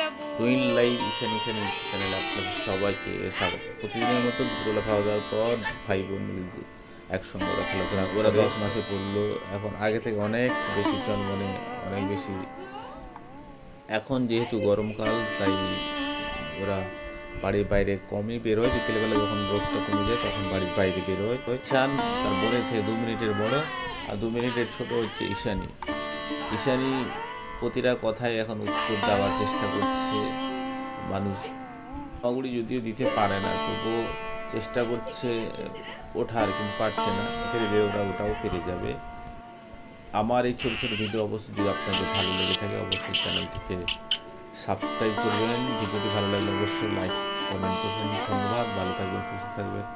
বাবু। Twin live ঈশান ঈশান চ্যানেলে আপনাদের সবাইকে স্বাগত। প্রতিদিনের মতো দুপুরবেলা খাওয়া দাওয়ার পর ভাই বোন একসঙ্গে ওরা খেলাধুলা ওরা দশ মাসে পড়ল। এখন আগে থেকে অনেক বেশি জন্মনে অনেক বেশি এখন যেহেতু গরমকাল তাই ওরা বাড়ির বাইরে কমই বেরোয়। বিকেলবেলা যখন রোদটা কমে যায় তখন বাড়ির বাইরে বেরোয়। চান তার বোনের থেকে দু মিনিটের বড়। আর দু মিনিটের ছোট হচ্ছে ঈশানী। ঈশানী প্রতিটা কথায় এখন উত্তর দেওয়ার চেষ্টা করছে। মানুষ মাগুড়ি যদিও দিতে পারে না, তবুও চেষ্টা করছে ওঠার, কিন্তু পারছে না। ফিরে দিয়ে ওরা ওটাও ফিরে যাবে। আমার এই ছোটো ছোটো ভিডিও অবশ্যই যদি আপনাদের ভালো লেগে থাকে, অবশ্যই চ্যানেলটিকে সাবস্ক্রাইব করবেন। ভিডিওটি ভালো লাগলে অবশ্যই লাইক কমেন্ট করবেন। ধন্যবাদ। ভালো থাকবেন, সুস্থ থাকবেন।